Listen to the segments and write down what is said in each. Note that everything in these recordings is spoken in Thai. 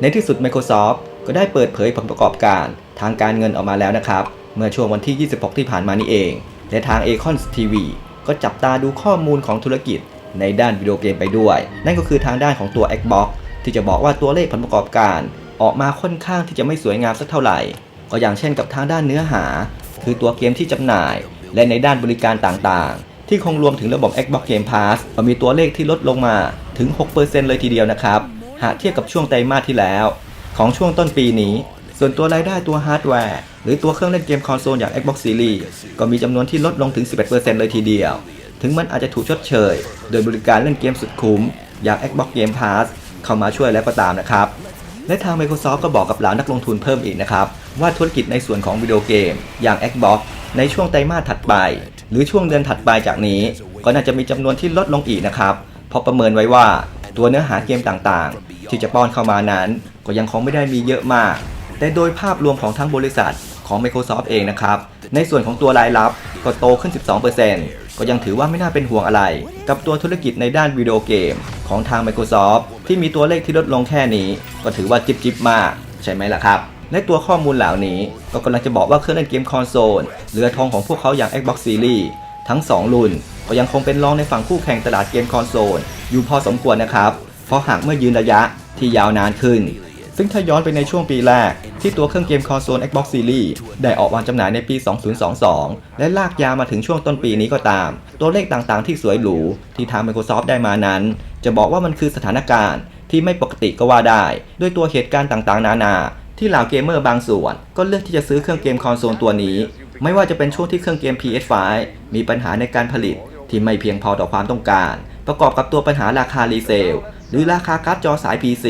ในที่สุด Microsoft ก็ได้เปิดเผยผลประกอบการทางการเงินออกมาแล้วนะครับ เมื่อช่วงวันที่ 26 ที่ผ่านมานี่เอง และทาง Acons TV ก็จับตาดูข้อมูลของธุรกิจในด้านวิดีโอเกมไปด้วย นั่นก็คือทางด้านของตัว Xbox ที่จะบอกว่าตัวเลขผลประกอบการ ออกมาค่อนข้างที่จะไม่สวยงามสักเท่าไหร่ ก็อย่างเช่นกับทางด้านเนื้อหา คือตัวเกมที่จำหน่าย และในด้านบริการต่างๆ ที่คงรวมถึงระบบ Xbox Game Pass ก็มีตัวเลขที่ลดลงมาถึง 6%เลยทีเดียวนะครับ หากเทียบกับช่วงไตรมาสที่แล้ว ของช่วงต้นปีนี้ ส่วนตัวรายได้ตัวฮาร์ดแวร์ หรือตัวเครื่องเล่นเกมคอนโซลอย่าง Xbox Series ก็มีจำนวนที่ลดลงถึง 11%เลยทีเดียว ถึงมันอาจจะถูกชดเชย โดยบริการเล่นเกมสุดคุ้ม อย่าง Xbox Game Pass เข้ามาช่วยแล้วก็ตามนะครับ และทาง Microsoft ก็บอกกับเหล่านักลงทุนเพิ่มอีกนะครับ ว่าธุรกิจในส่วนของวิดีโอเกม อย่าง Xbox ในช่วงไตรมาสถัดไป หรือช่วงเดือนถัดไปจากนี้ ก็น่าจะมีจำนวนที่ลดลงอีกนะครับเพราะประเมินไว้ว่า ตัวเนื้อหาเกมต่างๆ ที่จะป้อนเข้ามานั้น ก็ยังคงไม่ได้มีเยอะมาก แต่โดยภาพรวมของทั้งบริษัทของ Microsoft เองนะครับ ในส่วนของตัวรายรับก็โตขึ้น 12%ก็ยังถือว่าไม่น่าเป็นห่วงอะไร กับตัวธุรกิจในด้านวิดีโอเกม ของทาง Microsoft ที่มีตัวเลขที่ลดลงแค่นี้ ก็ถือว่าจิบจิบมาก ใช่ไหมล่ะครับ และตัวข้อมูลเหล่านี้ ก็กำลังจะบอกว่าเครื่องเล่นเกมคอนโซลเรือทองของพวกเขาอย่าง Xbox Series ทั้ง 2 รุ่น ก็ยังคงเป็นรองในฝั่งคู่แข่งตลาดเกมคอนโซล อยู่พอสมควรนะครับ เพราะหากเมื่อยืนระยะที่ยาวนานขึ้น ซึ่งถ้าย้อนไปในช่วงปีแรก ที่ตัวเครื่องเกมคอนโซล Xbox Series ได้ออกวางจำหน่ายในปี 2022 และลากยาวมาถึงช่วงต้นปีนี้ก็ตาม ตัวเลขต่างๆ ที่สวยหรูที่ทาง Microsoft ได้มานั้น จะบอกว่ามันคือสถานการณ์ที่ไม่ปกติก็ว่าได้ ด้วยตัวเหตุการณ์ต่างๆ นานาที่เหล่าเกมเมอร์บางส่วน ก็เลือกที่จะซื้อเครื่องเกมคอนโซลตัวนี้ ไม่ว่าจะเป็นช่วงที่เครื่องเกม PS5 มีปัญหาในการผลิต ที่ไม่เพียงพอต่อความต้องการ ประกอบกับตัวปัญหาราคารีเซล หรือราคาการ์ดจอสาย PC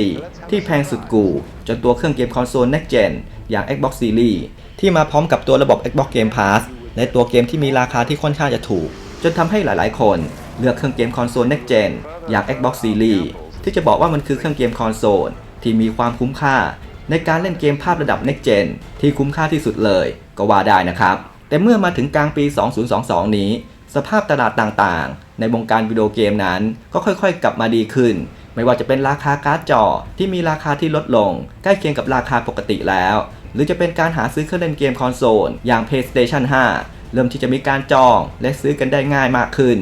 ที่แพงสุดกูจนตัวเครื่องเกมคอนโซล Next Gen อย่าง Xbox Series ที่มาพร้อมกับตัวระบบ Xbox Game Pass และตัวเกมที่มีราคาที่ค่อนข้างจะถูก จนทำให้หลายๆ คนเลือกเครื่องเกมคอนโซล Next Gen อย่าง Xbox Series ที่จะบอกว่ามันคือเครื่องเกมคอนโซลที่มีความคุ้มค่า ในการเล่นเกมภาพระดับ Next Gen ที่คุ้มค่าที่สุดเลย ก็ว่าได้นะครับ แต่เมื่อมาถึงกลางปี 2022 นี้ สภาพตลาดต่างๆ ในวงการวิดีโอเกมนั้น ก็ค่อยๆ กลับมาดีขึ้น ไม่ว่าจะเป็นราคาการ์ดจอที่มีราคาที่ลดลง ใกล้เคียงกับราคาปกติแล้ว หรือจะเป็นการหาซื้อเครื่องเล่นเกมคอนโซลอย่าง PlayStation 5 เริ่มที่จะมีการจองและซื้อกันได้ง่ายมากขึ้น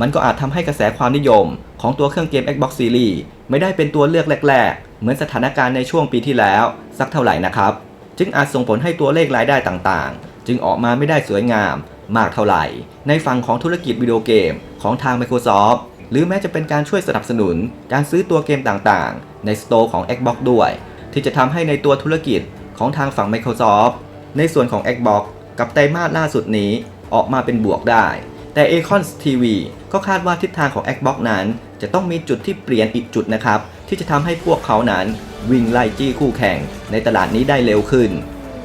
มันก็อาจทำให้กระแสความนิยม ของตัวเครื่องเกม Xbox Series ไม่ได้เป็นตัวเลือกแรก ๆ เหมือนสถานการณ์ในช่วงปีที่แล้ว สักเท่าไหร่นะครับ จึงอาจส่งผลให้ตัวเลขรายได้ต่างๆ จึงออกมาไม่ได้สวยงาม มากเท่าไหร่ ในฝั่งของธุรกิจวิดีโอเกมของทาง Microsoft หรือแม้จะเป็นการช่วยสนับสนุนการซื้อตัวเกมต่างๆ ในสโตร์ของ Xbox ด้วย ที่จะทำให้ในตัวธุรกิจของทางฝั่ง Microsoft ในส่วนของ Xbox กับไตรมาสล่าสุดนี้ออกมาเป็นบวกได้ แต่ Acons TV ก็คาดว่าทิศทางของ Xbox นั้น จะต้องมีจุดที่เปลี่ยนอีกจุดนะครับ ที่จะทำให้พวกเขานั้นวิ่งไล่จี้คู่แข่งในตลาดนี้ได้เร็วขึ้น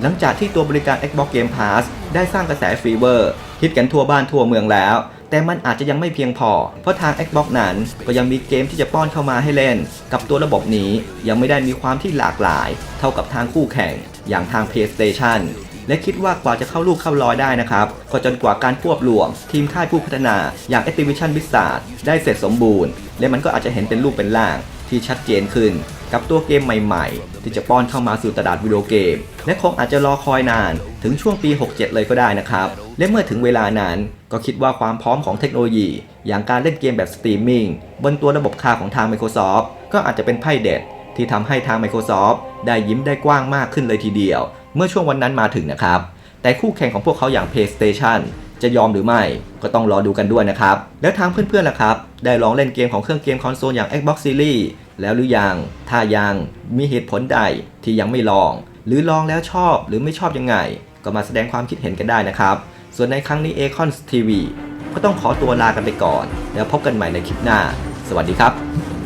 หลังจากที่ตัวบริการ Xbox Game Pass ได้สร้างกระแสฟีเวอร์ฮิตกันทั่วบ้านทั่วเมืองแล้ว แต่มันอาจจะยังไม่เพียงพอ เพราะทาง Xbox นั้นก็ยังมีเกมที่จะป้อนเข้ามาให้เล่น กับตัวระบบนี้ยังไม่ได้มีความที่หลากหลาย เท่ากับทางคู่แข่ง อย่างทาง PlayStation และคิดว่ากว่าจะเข้าลูกเข้ารอยได้นะครับ ก็จนกว่าการควบรวม ทีมค่ายผู้พัฒนาอย่าง Activision Blizzard ได้เสร็จสมบูรณ์ และมันก็อาจจะเห็นเป็นรูปเป็นร่างที่ชัดเจนขึ้น กับตัวเกมใหม่ๆ ที่จะป้อนเข้ามาสู่ตลาดวิดีโอเกม และคงอาจจะรอคอยนานถึงช่วงปี 67 เลยก็ได้นะครับ และเมื่อถึงเวลานั้นก็คิดว่าความพร้อมของเทคโนโลยี อย่างการเล่นเกมแบบสตรีมมิ่งบนตัวระบบคาของทาง Microsoft ก็อาจจะเป็นไพ่เด็ด ที่ทำให้ทาง Microsoft ได้ยิ้มได้กว้างมากขึ้นเลยทีเดียว เมื่อช่วงวันนั้นมาถึงนะครับ แต่คู่แข่งของพวกเขาอย่าง PlayStation จะยอมหรือไม่ก็ต้องรอดูกันด้วยนะครับ แล้วทางเพื่อนๆล่ะครับ ได้ลองเล่นเกมของเครื่องเกมคอนโซลอย่าง Xbox Series แล้วหรือยัง ถ้ายังมีเหตุผลใดที่ยังไม่ลอง หรือลองแล้วชอบหรือไม่ชอบยังไง ก็มาแสดงความคิดเห็นกันได้นะครับ ส่วนในครั้งนี้ Acons TV ก็ต้องขอตัวลากันไปก่อน แล้วพบกันใหม่ในคลิปหน้า สวัสดีครับ